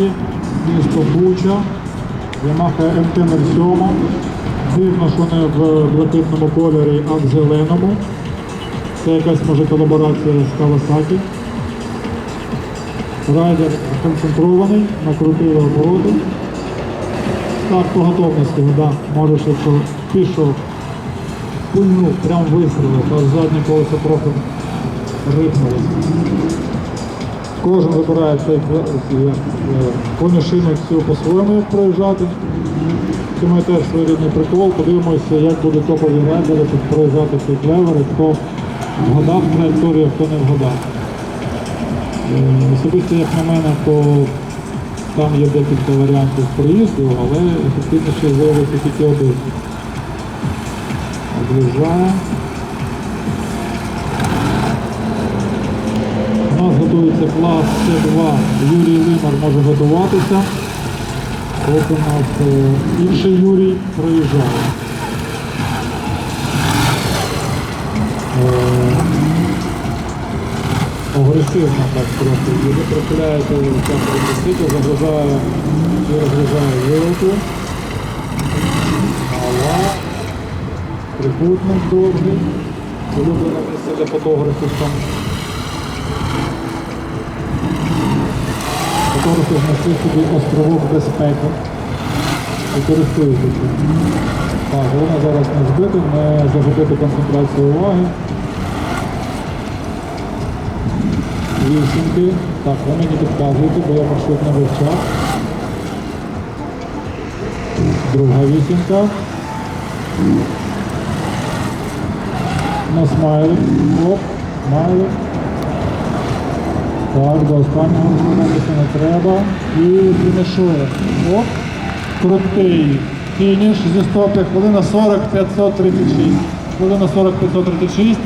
Місто Буча, Yamaha MT-07. Дивно, що не в блакитному кольорі, а в зеленому. Це якась може колаборація з Kawasaki. Райдер концентрований, накрутили обороти. Так, по готовності, да, можеш, якщо пішов, пульнув, прям вистрілив, аж заднє колесо трохи рипнулося. Кожен вибирає цей конюшину цю по-своєму проїжджати. Це має теж своєрідний прикол. Подивимося, як буде топові райдери тут проїжджати цей клевер, хто вгадав траєкторію, хто не вгадав. Е, Особисто, як на мене, то там є декілька варіантів проїзду, але ефективніше виявити тільки один. Об'їжджає. У нас готується клас С2. Юрій Лимар може готуватися. Ось у нас е, інший Юрій проїжджає. Е, Агресивно так трохи. Він прихиляється там агресивно, загружає і розгружає вилку. Мала. Трикутник довгий. Улюблене місце для фотографів там. Фотографи знайшли собі островок безпеки користуються. Так, головне зараз не збити, не загубити концентрацію уваги. Вісімки. Так, ви мені підказуєте, бо я маршрут не вивчав. Друга вісімка. На смайлик. Оп, смайлик. Так, до останнього моменту не треба. І фінішує. Оп. Крутий. Фініш зі стопи хвилина 40 536. Хвилина 40 536.